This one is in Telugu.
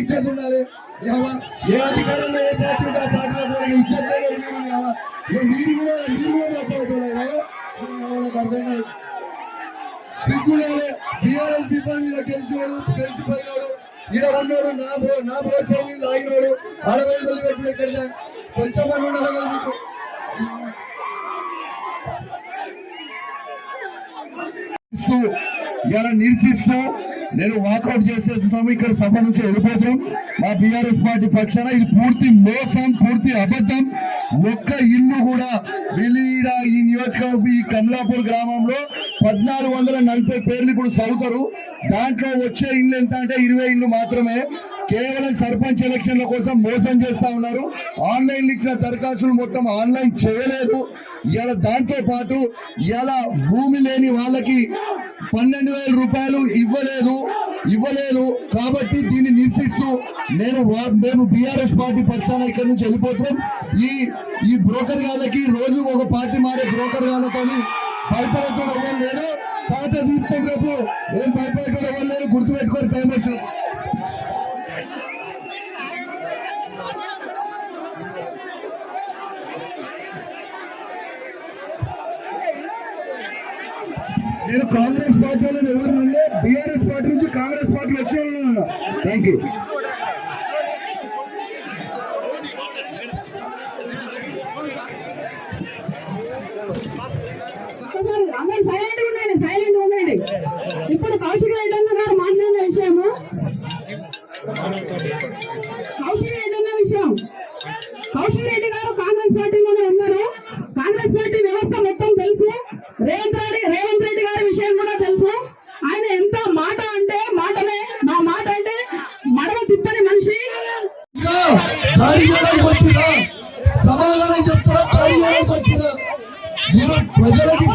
ఇజ్జత్ ఉండాలి. ఏవా ఏ అధికారంలో ఏ పార్టీ ఉంటే ఆ పార్టీలో కూడా మీరు కూడా మీరు కూడా మాట్లాడుతున్నారు అర్థం కాదు బీఆర్ఎస్ మీద ఈడ ఉన్నాడు నా బో నా బోచల్లి లాగినోడు అరవై పెట్టుడు ఎక్కడ కొంచెం పని ఉండాలి కదా మీకు. ఇలా నిరసిస్తూ నేను వాకౌట్ చేసేస్తున్నాము ఇక్కడ సభ నుంచి వెళ్ళిపోతాం మా బీఆర్ఎస్ పార్టీ పక్షాన ఇది పూర్తి మోసం పూర్తి అబద్ధం. ఒక్క ఇల్లు కూడా విలీడ ఈ నియోజకవర్గం ఈ కమలాపూర్ గ్రామంలో పద్నాలుగు వందల నలభై పేర్లు ఇప్పుడు చదువుతారు. దాంట్లో వచ్చే ఇల్లు ఎంత అంటే ఇరవై ఇల్లు మాత్రమే. కేవలం సర్పంచ్ ఎలక్షన్ల కోసం మోసం చేస్తా ఉన్నారు. ఆన్లైన్ ఇచ్చిన దరఖాస్తులు మొత్తం ఆన్లైన్ చేయలేదు. ఇలా దాంతో పాటు ఇలా భూమి లేని వాళ్ళకి పన్నెండు వేల రూపాయలు ఇవ్వలేదు. ఇవ్వలేదు. కాబట్టి దీన్ని నిరసిస్తూ నేను వా- మేము బీఆర్ఎస్ పార్టీ పక్షాన ఇక్కడ నుంచి వెళ్ళిపోతున్నాం. ఈ ఈ బ్రోకర్ గాళ్ళకి రోజు ఒక పార్టీ మారే బ్రోకర్ గాళ్ళతో భయపడటం లేదు పాట తీసుకున్నప్పుడు ఏం భయపడటం లేదు గుర్తుపెట్టుకొని టైం వచ్చింది. నేను కాంగ్రెస్ పార్టీలో ఎవరు నుండి బీఆర్ఎస్ పార్టీ నుంచి కాంగ్రెస్ పార్టీ వచ్చే వాళ్ళు థ్యాంక్ యూ అందరు సైలెంట్ ఉండండి సైలెంట్ ఉండండి. ఇప్పుడు కౌశిక రెడ్డి గారు మాట్లాడిన విషయము? కౌశిక రెడ్డి విషయం. కౌశిక రెడ్డి గారు కాంగ్రెస్ పార్టీ ఉన్నారు కాంగ్రెస్ పార్టీ వ్యవస్థ మొత్తం తెలుసు రేవంత్ రెడ్డి రేవంత్ రెడ్డి గారి విషయం కూడా తెలుసు ఆయన ఎంత మాట అంటే మాటనే మా మాట అంటే మడవ తిప్పని మనిషి ఇంకా దాడి చేయడానికి వచ్చిందా సమాధానం చెప్తున్నా దాడి చేయడానికి వచ్చిందా మీరు ప్రజలకి